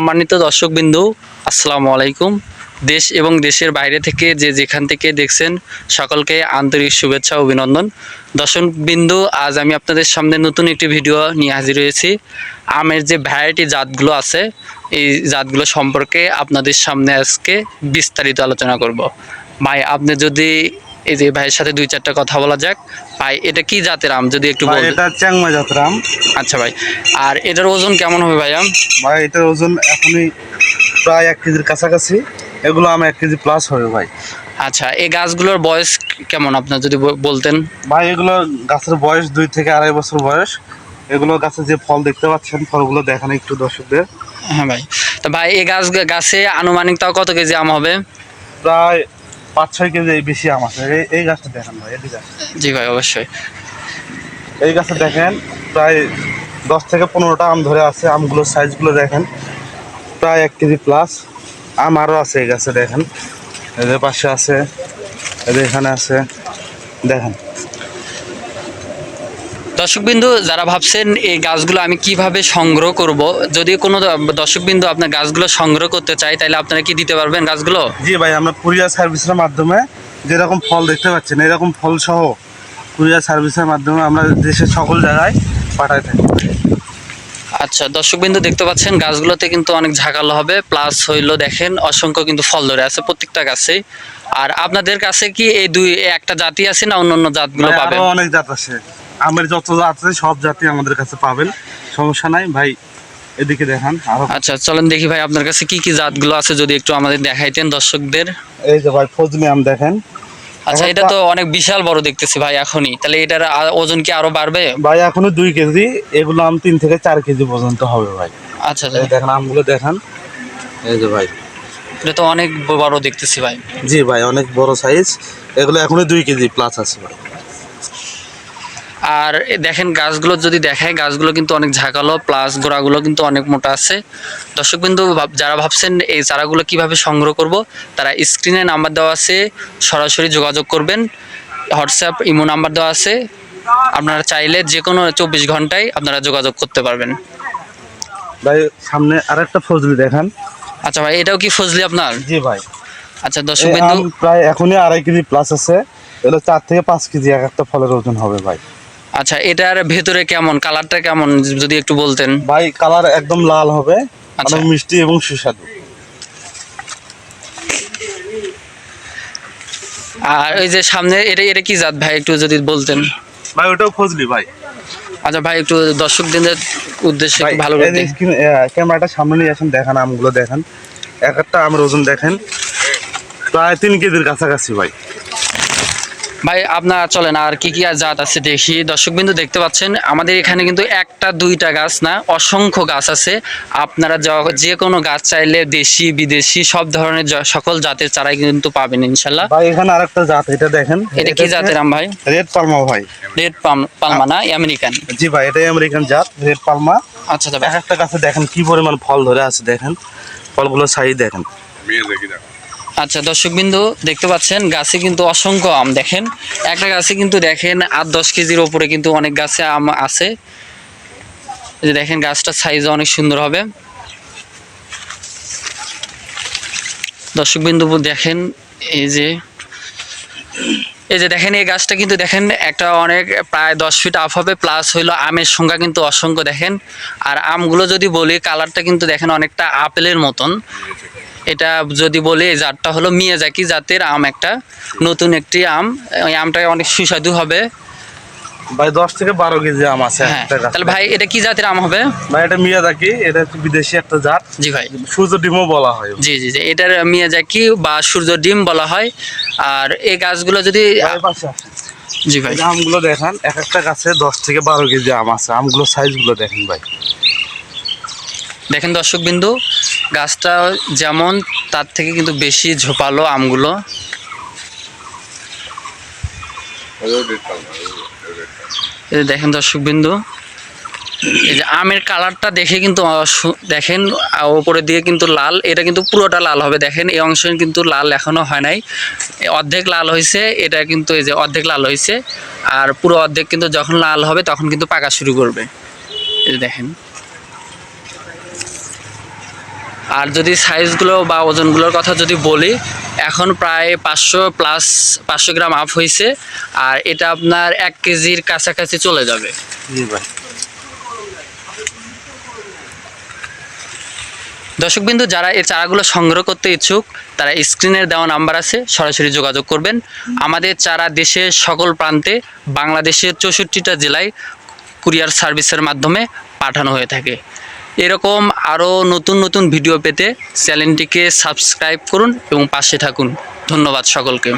সম্মানিত দর্শকবিন্দু, আসসালামু আলাইকুম। দেশ এবং দেশের বাইরে থেকে যে যেখান থেকে দেখছেন, সকলকে আন্তরিক শুভেচ্ছা, অভিনন্দন। দর্শকবিন্দু, আজ আমি আপনাদের সামনে নতুন একটি ভিডিও নিয়ে হাজির হয়েছি। আমের যে ভ্যারাইটি জাতগুলো আছে, এই জাতগুলো সম্পর্কে আপনাদের সামনে আজকে বিস্তারিত আলোচনা করব। ভাই, আপনি যদি এই যে ভাইয়ের সাথে দুই চারটা কথা বলা যাক। ভাই এটা কি জাতের আম? যদি একটু ভাই বলেন। এটা চ্যাংমা যাত্রাম আচ্ছা ভাই আর এটার ওজন কেমন হবে ভাইয়া? ভাই এটার ওজন এখনই প্রায় এক কেজির কাছাকাছি। এগুলো আমি এক কেজি প্লাস হবে ভাই। আচ্ছা এই গাছগুলোর বয়স কেমন আপনার যদি বলতেন? ভাই এগুলো গাছের বয়স দুই থেকে আড়াই বছর বয়স। এগুলো গাছে যে ফল দেখতে পাচ্ছেন ফলগুলো দেখান একটু দর্শকদের। হ্যাঁ ভাই। তো ভাই এই গাছ গাছে আনুমানিক তাও কত কেজি আম হবে? প্রায় পাঁচ ছয় কেজি বেশি আম আছে। এই এই গাছটা দেখেন ভাই। জি ভাই অবশ্যই। এই গাছে দেখেন প্রায় দশ থেকে পনেরোটা আম ধরে আছে। আমগুলোর সাইজগুলো দেখেন প্রায় এক কেজি প্লাস আম আরও আছে এই গাছে দেখেন। এদের পাশে আছে এদের এখানে আছে দেখেন। দর্শকবিন্দু যারা ভাবছেন এই গাছগুলো আমি কীভাবে সংগ্রহ করব যদি কোনো দর্শকবিন্দু আপনার গাছগুলো সংগ্রহ করতে চাই তাহলে আপনারা কি দিতে পারবেন গাছগুলো? জি ভাই আমরা কুরিয়ার সার্ভিসের মাধ্যমে যেরকম ফল দেখতে পাচ্ছেন এরকম ফল সহ কুরিয়ার সার্ভিসের মাধ্যমে আমরা দেশের সকল জায়গায় পাঠাই থাকি। আচ্ছা দর্শকবিন্দু দেখতে পাচ্ছেন গাছগুলোতে কিন্তু অনেক ঝাঁকালো হবে প্লাস হইল দেখেন অসংখ্য কিন্তু ফল ধরে আছে প্রত্যেকটা গাছে। আর আপনাদের কাছে কি এই দুই একটা জাতি আছে না অন্য অন্য জাতগুলো আরও অনেক জাত আছে। আমের যত জাত আছে সব জাতি আমাদের কাছে পাবেন। সমস্যা নাই ভাই এদিকে দেখান। আচ্ছা চলেন দেখি ভাই আপনার কাছে কি কি জাতগুলো আছে যদি একটু আমাদের দেখাইতেন দর্শকদের। এই যে ভাই ফজলি আম দেখেন। আচ্ছা এটা তো অনেক বিশাল বড় দেখতেছি ভাই এখনই। তাহলে এটার ওজন কি আরও বাড়বে? ভাই এখনও দুই কেজি এগুলো আম তিন থেকে চার কেজি পর্যন্ত হবে ভাই। আচ্ছা এই দেখেন আমগুলো দেখান। এই যে ভাই। এটা তো অনেক বড় দেখতেছি ভাই। জি ভাই অনেক বড় সাইজ এগুলো এখনও দুই কেজি প্লাস আছে ভাই। আর দেখেন গাছগুলো যদি দেখায় গাছগুলো কিন্তু অনেক ঝাঁকালো প্লাস গোড়াগুলো কিন্তু অনেক মোটা আছে। দর্শক বিন্দু যারা ভাবছেন এই চারাগুলো কীভাবে সংগ্রহ করব তারা স্ক্রিনে নাম্বার দেওয়া আছে সরাসরি যোগাযোগ করবেন। হোয়াটসঅ্যাপ ইমো নাম্বার দেওয়া আছে। আপনারা চাইলে যে কোনো চব্বিশ ঘন্টায় আপনারা যোগাযোগ করতে পারবেন। ভাই সামনে আরেকটা ফজলি দেখান। আচ্ছা ভাই এটাও কি ফজলি আপনার? জি ভাই। আচ্ছা দর্শক বিন্দু প্রায় এখনই আড়াই কেজি প্লাস আছে। এগুলো চার থেকে পাঁচ কেজি এক একটা ফলের ওজন হবে ভাই। আচ্ছা এটার ভেতরে কেমন? কালারটা কেমন? যদি একটু বলতেন। ভাই কালার একদম লাল হবে। আচ্ছা। মিষ্টি এবং সুস্বাদু। আর ওই যে সামনে এটা এটা কি জাত ভাই? একটু যদি বলতেন। ভাই ওটাও ফজলি ভাই। আচ্ছা ভাই একটু দর্শকদের উদ্দেশ্যে ভাই একটু ভালো ক্যামেরাটা সামনে নিয়ে আসেন দেখান আমগুলো দেখেন। এক একটা আমের ওজন দেখেন। প্রায় তিন কেজির কাছাকাছি ভাই। ভাই আপনার চলেন আর কি কি আর জাত আছে দেখি। দর্শকবিন্দু দেখতে পাচ্ছেন আমাদের এখানে কিন্তু একটা দুইটা গাছ না অসংখ্য গাছ আছে। আপনারা য- কোনো গাছ চাইলে দেশি বিদেশি সব ধরনের সকল জাতের চারাই কিন্তু পাবেন ইনশাল্লাহ। ভাই এখানে আরেকটা জাত এটা দেখেন। এটা কি জাতের আম ভাই? রেড পালমা ভাই। রেড পালমা না আমেরিকান জি ভাই এটাই আমেরিকান জাত রেড পালমা আচ্ছা আচ্ছা এক একটা গাছে দেখেন কি পরিমাণ ফল ধরে আছে দেখেন। ফলগুলো সাইজ দেখেন। আচ্ছা দর্শকবিন্দু, দেখতে পাচ্ছেন, গাছে কিন্তু অসংখ্য আম দেখেন। একটা গাছে কিন্তু দেখেন আট দশ কেজির ওপরে কিন্তু অনেক গাছে আম আছে। যে দেখেন, গাছটার সাইজ অনেক সুন্দর হবে। দর্শকবিন্দু, দেখেন, এই যে এই যে দেখেন, এই গাছটা কিন্তু দেখেন, একটা অনেক প্রায় দশ ফিট আপ হবে প্লাস হইল আমের সংখ্যা কিন্তু অসংখ্য দেখেন। আর আমগুলো যদি বলি কালারটা কিন্তু দেখেন অনেকটা আপেলের মতন। এটা যদি বলি এই জাতটা হলো মিয়াজাকি জাতের আম একটা। নতুন একটি আম। ওই আমটা অনেক সুস্বাদু হবে। ভাই দশ থেকে বারো কেজি আম আছে হ্যাঁ। তাহলে ভাই এটা কি জাতের আম হবে? ভাই এটা মিয়াজাকি। এটা বিদেশি একটা জাত। জি ভাই। সূর্য ডিমও বলা হয়। জি জি জি। এটার মিয়াজাকি বা সূর্য ডিম বলা হয়। আর এই গাছগুলো যদি। জি ভাই। আমগুলো দেখেন এক একটা গাছে দশ থেকে বারো কেজি আম আছে। আমগুলো সাইজগুলো দেখেন ভাই। দেখেন দর্শক বিন্দু গাছটা যেমন তার থেকে কিন্তু বেশি ঝোপালো আমগুলো। দেখেন দর্শক বিন্দু এই যে আমের কালারটা দেখে কিন্তু দেখেন ওপরের দিকে কিন্তু লাল, এটা কিন্তু পুরোটা লাল হবে। দেখেন, এই অংশ কিন্তু লাল এখনও হয় নাই। অর্ধেক লাল হয়েছে, এটা কিন্তু এই যে অর্ধেক লাল হয়েছে। আর পুরো অর্ধেক কিন্তু যখন লাল হবে, তখন কিন্তু পাকা শুরু করবে। এই দেখেন। আর যদি সাইজগুলো বা ওজনগুলোর কথা যদি বলি এখন প্রায় পাঁচশো প্লাস পাঁচশো গ্রাম আপ হয়েছে আর এটা আপনার এক কেজির কাছাকাছি চলে যাবে। জি ভাই। দর্শকবিন্দু যারা এই চারাগুলো সংগ্রহ করতে ইচ্ছুক তারা স্ক্রিনের দেওয়া নাম্বার আছে সরাসরি যোগাযোগ করবেন। আমাদের চারা দেশের সকল প্রান্তে বাংলাদেশের চৌষট্টিটা জেলায় কুরিয়ার সার্ভিসের মাধ্যমে পাঠানো হয়ে থাকে। এরকম আরও নতুন নতুন ভিডিও পেতে চ্যানেলটিকে সাবস্ক্রাইব করুন এবং পাশে থাকুন। ধন্যবাদ সকলকে।